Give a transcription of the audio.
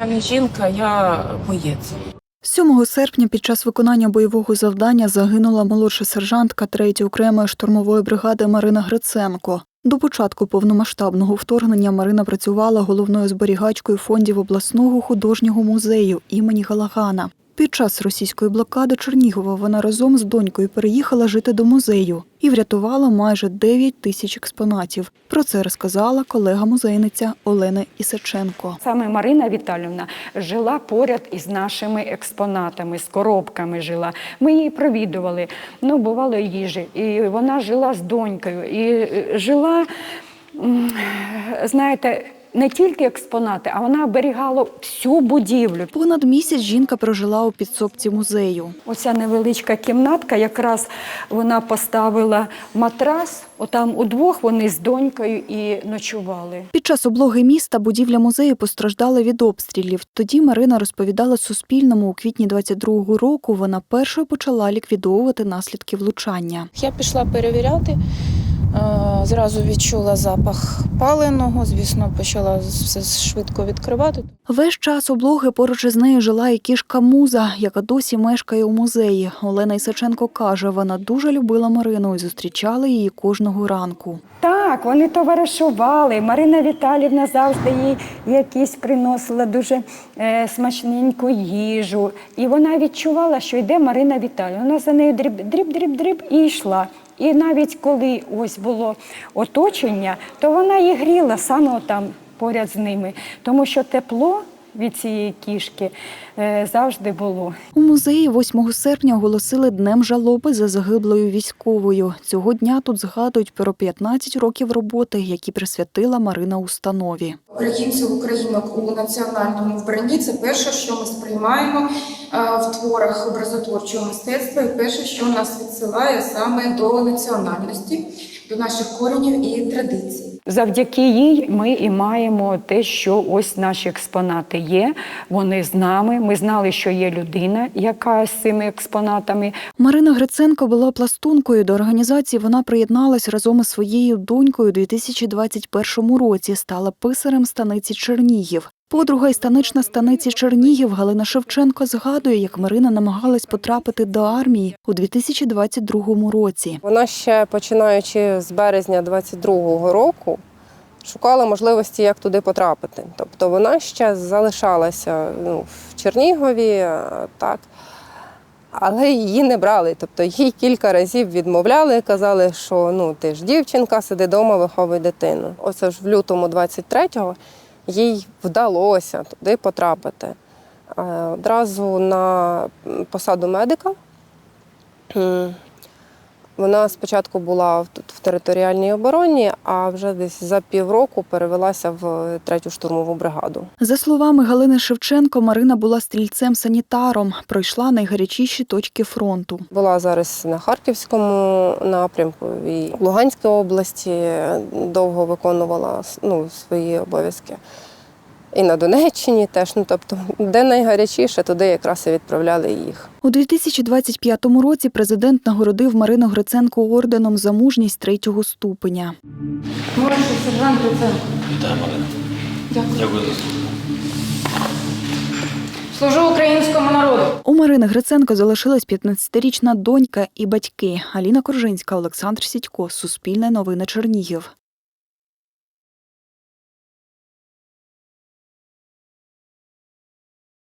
Я не жінка, я боєць. 7 серпня під час виконання бойового завдання загинула молодша сержантка 3-ї окремої штурмової бригади Марина Гриценко. До початку повномасштабного вторгнення Марина працювала головною зберігачкою фондів обласного художнього музею імені Галагана. Під час російської блокади Чернігова вона разом з донькою переїхала жити до музею і врятувала майже 9 тисяч експонатів. Про це розказала колега-музейниця Олена Ісаченко. Саме Марина Віталівна жила поряд із нашими експонатами, з коробками жила. Ми її провідували, ну, бувало їжі. І вона жила з донькою. І е, жила, знаєте, не тільки експонати, а вона оберігала всю будівлю. Понад місяць жінка прожила у підсобці музею. Оця невеличка кімнатка, якраз вона поставила матрас, отам удвох вони з донькою і ночували. Під час облоги міста будівля музею постраждала від обстрілів. Тоді Марина розповідала Суспільному у квітні 22-го року. Вона першою почала ліквідовувати наслідки влучання. Я пішла перевіряти. Е, Зразу відчула запах паленого, звісно, почала все швидко відкривати. Весь час облоги поруч із нею жила і кішка Муза, яка досі мешкає у музеї. Олена Ісаченко каже, вона дуже любила Марину і зустрічала її кожного ранку. Так, вони товаришували. Марина Віталівна завжди їй якісь приносила дуже е, смачненьку їжу. І вона відчувала, що йде Марина Віталівна. Вона за нею дріб, дріб, дріб, дріб і йшла. І навіть коли ось було оточення, то вона її гріла саме там поряд з ними, тому що тепло від цієї кішки е, завжди було. У музеї 8 серпня оголосили днем жалоби за загиблою військовою. Цього дня тут згадують про 15 років роботи, які присвятила Марина установі. Українців, українок у національному вбранні це перше, що ми сприймаємо в творах образотворчого мистецтва, і перше, що нас відсилає саме до національності, до наших коренів і традицій. Завдяки їй ми і маємо те, що ось наші експонати є. Вони з нами. Ми знали, що є людина, яка з цими експонатами. Марина Гриценко була пластункою. До організації вона приєдналась разом із своєю донькою у 2021 році. Стала писарем станиці Чернігів. Подруга і станична станиці Чернігів Галина Шевченко згадує, як Марина намагалась потрапити до армії у 2022 році. Вона ще починаючи з березня 22-го року шукала можливості, як туди потрапити. Тобто вона ще залишалася ну, в Чернігові, так. Але її не брали. Тобто їй кілька разів відмовляли, казали, що ну ти ж дівчинка, сиди вдома, виховуй дитину. Оце ж в лютому 23-го їй вдалося туди потрапити. Е, Одразу на посаду медика. Вона спочатку була тут в територіальній обороні, а вже десь за півроку перевелася в третю штурмову бригаду. За словами Галини Шевченко, Марина була стрільцем-санітаром, пройшла найгарячіші точки фронту. Була зараз на Харківському напрямку і в Луганській області довго виконувала ну, свої обов'язки. І на Донеччині теж. Ну, тобто, де найгарячіше, туди якраз і відправляли їх. У 2025 році президент нагородив Марину Гриценко орденом за мужність третього ступеня. Молодший сержант Гриценко. Вітаю, Марина. Дякую. Дякую за службу. Служу українському народу. У Марини Гриценко залишилась 15-річна донька і батьки. Аліна Коржинська, Олександр Сідько, Суспільне новини Чернігів.